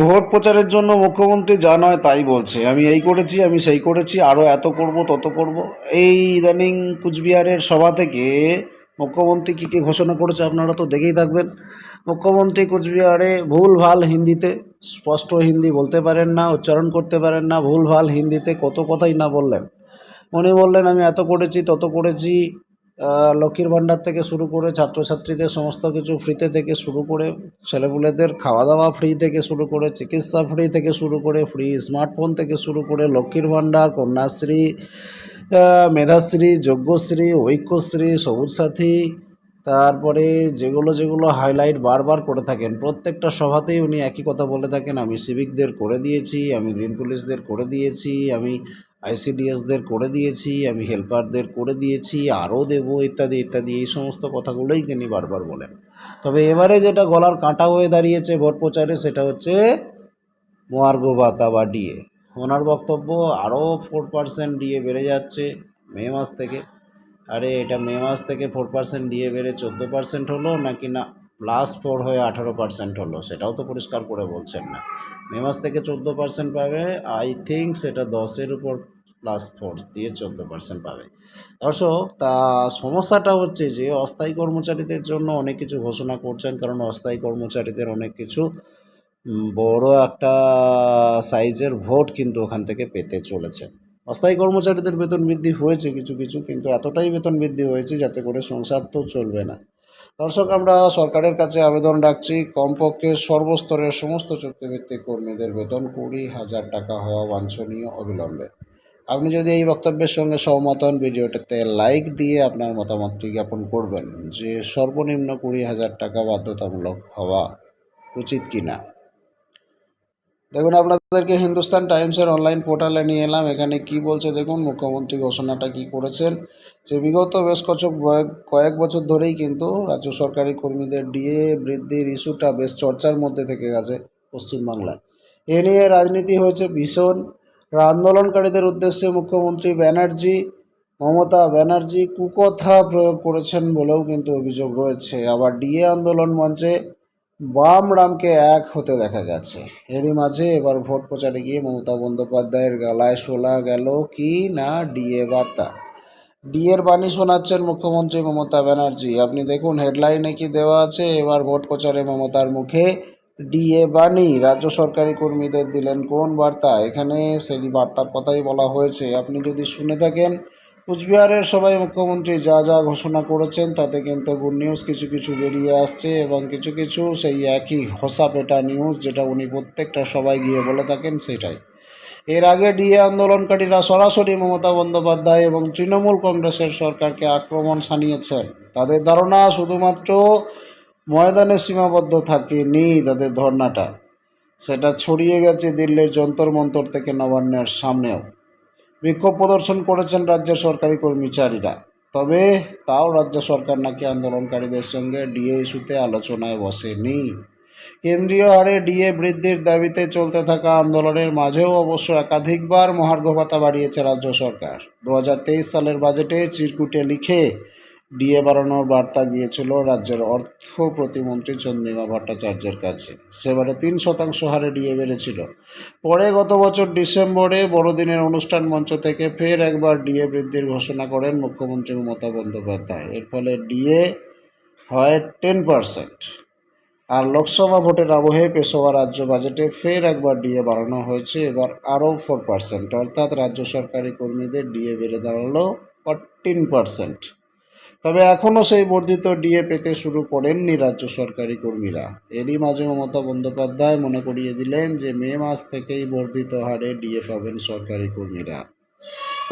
Vote প্রচারের জন্য মুখ্যমন্ত্রী যা নয় তাই বলছে। আমি এই করেছি, আমি সেই করেছি আরও এত করব, তত করব। এই ইদানিং কুচবিহারের সভা থেকে মুখ্যমন্ত্রী কী কী ঘোষণা করেছে আপনারা তো দেখেই থাকবেন। মুখ্যমন্ত্রী কুচবিহারে ভুল, ভালো হিন্দিতে, স্পষ্ট হিন্দি বলতে পারেন না, উচ্চারণ করতে পারেন না, ভুল, ভালো হিন্দিতে কত কথাই না বললেন। উনি বললেন, আমি এত করেছি, তত করেছি লক্ষ্মীর ভাণ্ডার থেকে শুরু করে ছাত্রছাত্রীদের সমস্ত কিছু ফ্রিতে থেকে শুরু করে ছেলেপুলেদের খাওয়া দাওয়া ফ্রি থেকে শুরু করে, চিকিৎসা ফ্রি থেকে শুরু করে ফ্রি স্মার্টফোন থেকে শুরু করে, লক্ষ্মীর ভাণ্ডার, কন্যাশ্রী মেধাশ্রী, যজ্ঞশ্রী, ঐক্যশ্রী, সবুজ সাথী, তারপরে যেগুলো যেগুলো হাইলাইট বারবার করে থাকেন, প্রত্যেকটা সভাতেই উনি একই কথা বলে থাকেন, আমি সিভিকদের করে দিয়েছি, আমি গ্রিন পুলিশদের করে দিয়েছি, আমি আইসিডিএসদের করে দিয়েছি, আমি হেল্পারদের করে দিয়েছি, আরও দেবো ইত্যাদি ইত্যাদি, এই সমস্ত কথাগুলোই তিনি বারবার বলেন। তবে এবারে যেটা গলার কাঁটা হয়ে দাঁড়িয়েছে ভোট প্রচারে, সেটা হচ্ছে মহার্ঘ ভাতা বা ডিএ। ওনার বক্তব্য আরও ফোর পার্সেন্ট ডিএ বেড়ে যাচ্ছে মে মাস থেকে। আরে, এটা মে মাস থেকে ফোর পার্সেন্ট ডিএ বেড়ে চোদ্দ পার্সেন্ট হলো, নাকি না প্লাস ফোর হয়ে আঠারো পার্সেন্ট হলো, সেটাও তো পরিষ্কার করে বলছেন না। মে মাস থেকে চোদ্দ পার্সেন্ট পাবে আই থিঙ্ক সেটা দশের উপর প্লাস ফোর দিয়ে চোদ্দ পার্সেন্ট পাবে। দর্শক, তা সমস্যাটা হচ্ছে যে, অস্থায়ী কর্মচারীদের জন্য অনেক কিছু ঘোষণা করছেন, কারণ অস্থায়ী কর্মচারীদের অনেক কিছু বড় একটা সাইজের ভোট কিন্তু ওখান থেকে পেতে চলেছে। অস্থায়ী কর্মচারীদের বেতন বৃদ্ধি হয়েছে কিছু কিছু, কিন্তু এতটাই বেতন বৃদ্ধি হয়েছে যাতে করে সংসার তো চলবে না। দর্শক, আমরা সরকারের কাছে আবেদন রাখছি, কমপক্ষে সর্বস্তরের সমস্ত চুক্তিভিত্তিক কর্মীদের বেতন কুড়ি হাজার টাকা হওয়া বাঞ্ছনীয় অবিলম্বে। আপনি যদি এই বক্তব্যের সঙ্গে সহমত হন, ভিডিওটাতে লাইক দিয়ে আপনার মতামতটি জ্ঞাপন করবেন যে সর্বনিম্ন কুড়ি হাজার টাকা বাধ্যতামূলক হওয়া উচিত কি না দেখুন, আপনাদেরকে হিন্দুস্তান টাইমসের অনলাইন পোর্টালে নিয়ে এলাম। এখানে কি বলছে দেখুন, মুখ্যমন্ত্রী ঘোষণাটা কি করেছেন? যে বিগত বেশ কচক কয়েক বছর ধরেই কিন্তু রাজ্য সরকারি কর্মীদের ডিএ বৃদ্ধির ইস্যুটা বেশ চর্চার মধ্যে থেকে গেছে পশ্চিমবাংলায়। এ নিয়ে রাজনীতি হয়েছে ভীষণ। আন্দোলনকারীদের উদ্দেশ্যে মুখ্যমন্ত্রী ব্যানার্জি, মমতা ব্যানার্জি কুকথা প্রয়োগ করেছেন বলেও কিন্তু অভিযোগ রয়েছে। আবার ডিএ আন্দোলন মঞ্চে বাম রামকে এক হতে দেখা গেছে। এরই মাঝে এবার ভোট প্রচারে গিয়ে মমতা বন্দ্যোপাধ্যায়ের গলায় শোনা গেল কি না ডিএ বার্তা। ডিএর বাণী শোনাচ্ছেন মুখ্যমন্ত্রী মমতা ব্যানার্জি। আপনি দেখুন, হেডলাইনে কি দেওয়া আছে? এবার ভোট প্রচারে মমতার মুখে ডিএ বাণী। রাজ্য সরকারি কর্মীদের দিলেন কোন বার্তা? এখানে সেই বার্তার কথাই বলা হয়েছে। আপনি যদি শুনে থাকেন কুচবিহারের সবাই মুখ্যমন্ত্রী যা যা ঘোষণা করেছেন, তাতে কিন্তু গুড নিউজ কিছু কিছু বেরিয়ে আসছে এবং কিছু কিছু সেই একই হসা পেটা নিউজ যেটা উনি প্রত্যেকটা সবাই গিয়ে বলে থাকেন সেটাই। এর আগে ডিএ আন্দোলনকারীরা সরাসরি মমতা বন্দ্যোপাধ্যায় এবং তৃণমূল কংগ্রেসের সরকারকে আক্রমণ সানিয়েছেন তাদের ধারণা শুধুমাত্র ময়দানে সীমাবদ্ধ থাকেনি তাদের ধর্নাটা। সেটা ছড়িয়ে গেছে দিল্লির যন্তর মন্তর থেকে নবান্নের সামনেও। বিক্ষোভ প্রদর্শন করেছেন রাজ্যের সরকারি কর্মচারীরা তবে তাও রাজ্য সরকার নাকি আন্দোলনকারীদের সঙ্গে ডিএ ইস্যুতে আলোচনায় বসেনি। কেন্দ্রীয় হারে ডিএ বৃদ্ধির দাবিতে চলতে থাকা আন্দোলনের মাঝেও অবশ্য একাধিকবার মহার্ঘ ভাতা বাড়িয়েছে রাজ্য সরকার। দু হাজার তেইশ সালের বাজেটে চিরকুটে লিখে ডিএ বাড়ানোর বার্তা গিয়েছিল রাজ্যের অর্থ প্রতিমন্ত্রী চন্দ্রিমা ভট্টাচার্যের কাছে। সেবারে তিন শতাংশ হারে ডিএ বেড়েছিল। পরে গত বছর ডিসেম্বরে বড়দিনের অনুষ্ঠান মঞ্চ থেকে ফের একবার ডিএ বৃদ্ধির ঘোষণা করেন মুখ্যমন্ত্রী মমতা বন্দ্যোপাধ্যায়। এর ফলে ডিএ হয় টেন পার্সেন্ট। আর লোকসভা ভোটের আবহে পেশোয়া রাজ্য বাজেটে ফের একবার ডিএ বাড়ানো হয়েছে, এবার আরও ফোর পার্সেন্ট। অর্থাৎ রাজ্য সরকারি কর্মীদের ডিএ বেড়ে দাঁড়াল ফরটিন পার্সেন্ট। তবে এখনও সেই বর্ধিত ডিএ পেতে শুরু করেননি রাজ্য সরকারি কর্মীরা। এরই মাঝে মমতা বন্দ্যোপাধ্যায় মনে করিয়ে দিলেন যে মে মাস থেকেই বর্ধিত হারে ডিএ পাবেন সরকারি কর্মীরা।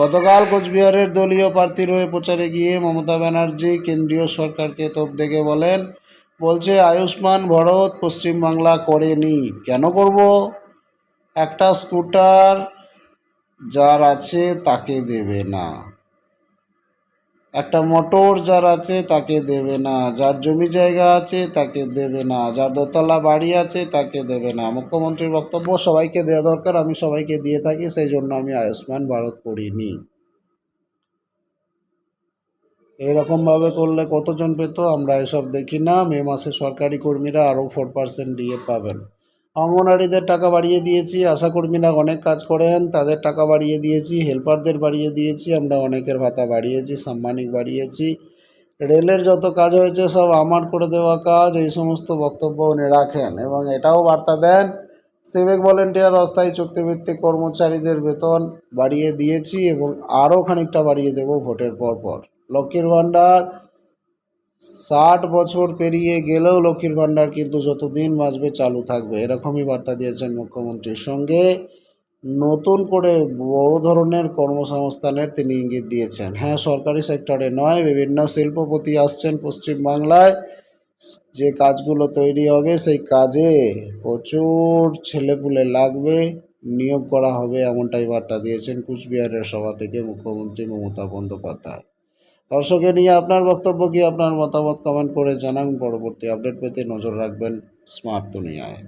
গতকাল কোচবিহারের দলীয় প্রার্থীর হয়ে প্রচারে গিয়ে মমতা ব্যানার্জি কেন্দ্রীয় সরকারকে তোপ দেখে বলেন, বলছে, আয়ুষ্মান ভারত পশ্চিমবাংলা করেনি। কেন করব? একটা স্কুটার যার আছে তাকে দেবে না। একটা মোটর যার আছে তাকে দেবে না, যার জমি জায়গা আছে তাকে দেবে না, যার দোতলা বাড়ি আছে তাকে দেবে না। মুখ্যমন্ত্রীর বক্তব্য সবাইকে দেওয়া দরকার, আমি সবাইকে দিয়ে থাকি, সেই জন্য আমি আয়ুষ্মান ভারত করিনি। এরকমভাবে করলে কতজন পেত আমরা এসব দেখি না। মে মাসে সরকারি কর্মীরা আরও ফোর পার্সেন্ট ডিএ পাবেন। অঙ্গনারীদের টাকা বাড়িয়ে দিয়েছি আশাকর্মীরা অনেক কাজ করেন, তাদের টাকা বাড়িয়ে দিয়েছি, হেল্পারদের বাড়িয়ে দিয়েছি, আমরা অনেকের ভাতা বাড়িয়েছি, সাম্মানিক বাড়িয়েছি। রেলের যত কাজ হয়েছে সব আমার করে দেওয়া কাজ, এই সমস্ত বক্তব্য উনি রাখেন এবং এটাও বার্তা দেন। সিভিক ভলেন্টিয়ার অস্থায়ী চুক্তিভিত্তিক কর্মচারীদের বেতন বাড়িয়ে দিয়েছি এবং আরও খানিকটা বাড়িয়ে দেবো ভোটের পর পর লক্ষ্মীর ভাণ্ডার ষাট বছর পেরিয়ে গেলেও লক্ষ্মীর ভাণ্ডার কিন্তু যতদিন বাঁচবে, চালু থাকবে। এরকমই বার্তা দিয়েছেন মুখ্যমন্ত্রীর সঙ্গে। নতুন করে বড় ধরনের কর্মসংস্থানের তিনি ইঙ্গিত দিয়েছেন। হ্যাঁ সরকারি সেক্টরে নয়, বিভিন্ন শিল্পপতি আসছেন পশ্চিমবাংলায়। যে কাজগুলো তৈরি হবে, সেই কাজে প্রচুর ছেলেপুলে লাগবে, নিয়োগ করা হবে, এমনটাই বার্তা দিয়েছেন কুচবিহারের সভা থেকে মুখ্যমন্ত্রী মমতা বন্দ্যোপাধ্যায়। দর্শকে নিয়ে আপনার বক্তব্য কি? আপনার মতামত কমেন্ট করে জানান। পরবর্তী আপডেট পেতে নজর রাখবেন স্মার্ট দুনিয়ায়।